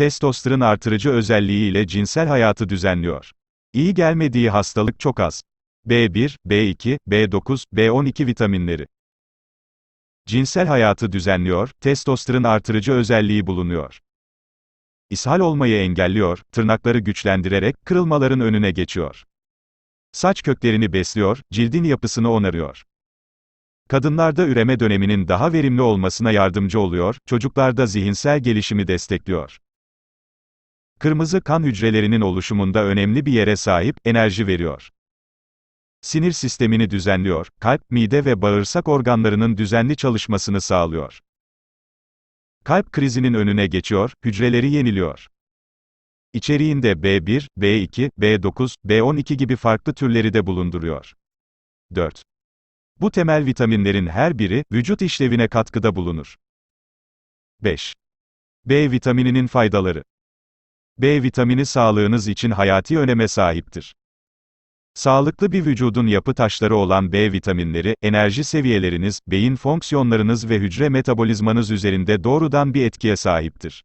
testosteron artırıcı özelliği ile cinsel hayatı düzenliyor. İyi gelmediği hastalık çok az. B1, B2, B9, B12 vitaminleri. Cinsel hayatı düzenliyor, testosteron artırıcı özelliği bulunuyor. İshal olmayı engelliyor, tırnakları güçlendirerek kırılmaların önüne geçiyor. Saç köklerini besliyor, cildin yapısını onarıyor. Kadınlarda üreme döneminin daha verimli olmasına yardımcı oluyor, çocuklarda zihinsel gelişimi destekliyor. Kırmızı kan hücrelerinin oluşumunda önemli bir yere sahip, enerji veriyor. Sinir sistemini düzenliyor, kalp, mide ve bağırsak organlarının düzenli çalışmasını sağlıyor. Kalp krizinin önüne geçiyor, hücreleri yeniliyor. İçeriğinde B1, B2, B9, B12 gibi farklı türleri de bulunduruyor. 4. Bu temel vitaminlerin her biri, vücut işlevine katkıda bulunur. 5. B vitamininin faydaları. B vitamini sağlığınız için hayati öneme sahiptir. Sağlıklı bir vücudun yapı taşları olan B vitaminleri, enerji seviyeleriniz, beyin fonksiyonlarınız ve hücre metabolizmanız üzerinde doğrudan bir etkiye sahiptir.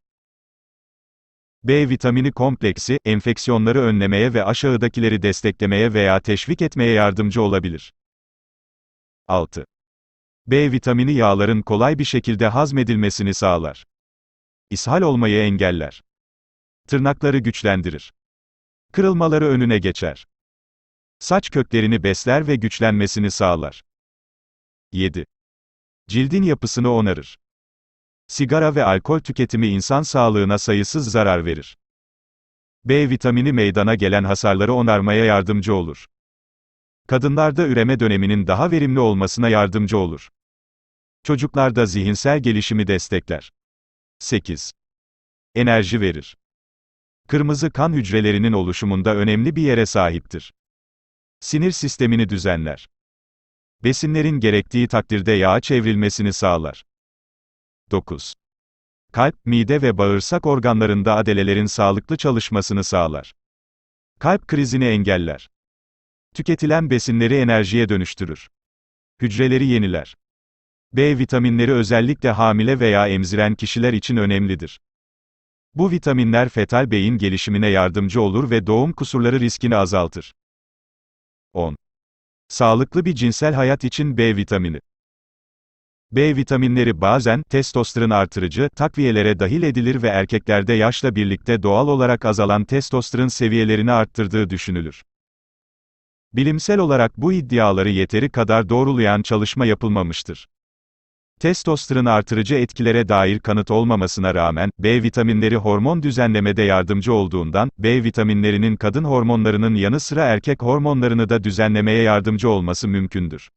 B vitamini kompleksi, enfeksiyonları önlemeye ve aşağıdakileri desteklemeye veya teşvik etmeye yardımcı olabilir. 6. B vitamini yağların kolay bir şekilde hazmedilmesini sağlar. İshal olmayı engeller. Tırnakları güçlendirir. Kırılmaları önüne geçer. Saç köklerini besler ve güçlenmesini sağlar. 7. Cildin yapısını onarır. Sigara ve alkol tüketimi insan sağlığına sayısız zarar verir. B vitamini meydana gelen hasarları onarmaya yardımcı olur. Kadınlarda üreme döneminin daha verimli olmasına yardımcı olur. Çocuklarda zihinsel gelişimi destekler. 8. Enerji verir. Kırmızı kan hücrelerinin oluşumunda önemli bir yere sahiptir. Sinir sistemini düzenler. Besinlerin gerektiği takdirde yağa çevrilmesini sağlar. 9. Kalp, mide ve bağırsak organlarında adelelerin sağlıklı çalışmasını sağlar. Kalp krizini engeller. Tüketilen besinleri enerjiye dönüştürür. Hücreleri yeniler. B vitaminleri özellikle hamile veya emziren kişiler için önemlidir. Bu vitaminler fetal beyin gelişimine yardımcı olur ve doğum kusurları riskini azaltır. 10. Sağlıklı bir cinsel hayat için B vitamini. B vitaminleri bazen testosteron artırıcı takviyelere dahil edilir ve erkeklerde yaşla birlikte doğal olarak azalan testosteron seviyelerini arttırdığı düşünülür. Bilimsel olarak bu iddiaları yeteri kadar doğrulayan çalışma yapılmamıştır. Testosteron artırıcı etkilere dair kanıt olmamasına rağmen, B vitaminleri hormon düzenlemede yardımcı olduğundan, B vitaminlerinin kadın hormonlarının yanı sıra erkek hormonlarını da düzenlemeye yardımcı olması mümkündür.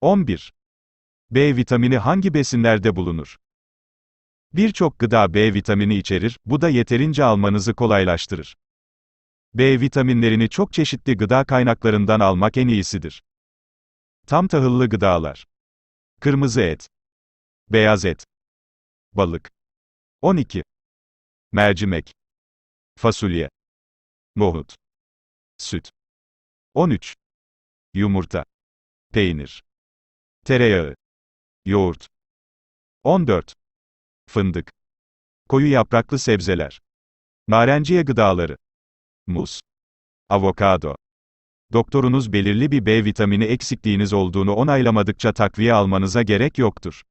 11. B vitamini hangi besinlerde bulunur? Birçok gıda B vitamini içerir, bu da yeterince almanızı kolaylaştırır. B vitaminlerini çok çeşitli gıda kaynaklarından almak en iyisidir. Tam tahıllı gıdalar. Kırmızı et. Beyaz et. Balık. 12. Mercimek. Fasulye. Nohut. Süt. 13. Yumurta. Peynir. Tereyağı. Yoğurt. 14. Fındık. Koyu yapraklı sebzeler. Narenciye gıdaları. Muz. Avokado. Doktorunuz belirli bir B vitamini eksikliğiniz olduğunu onaylamadıkça takviye almanıza gerek yoktur.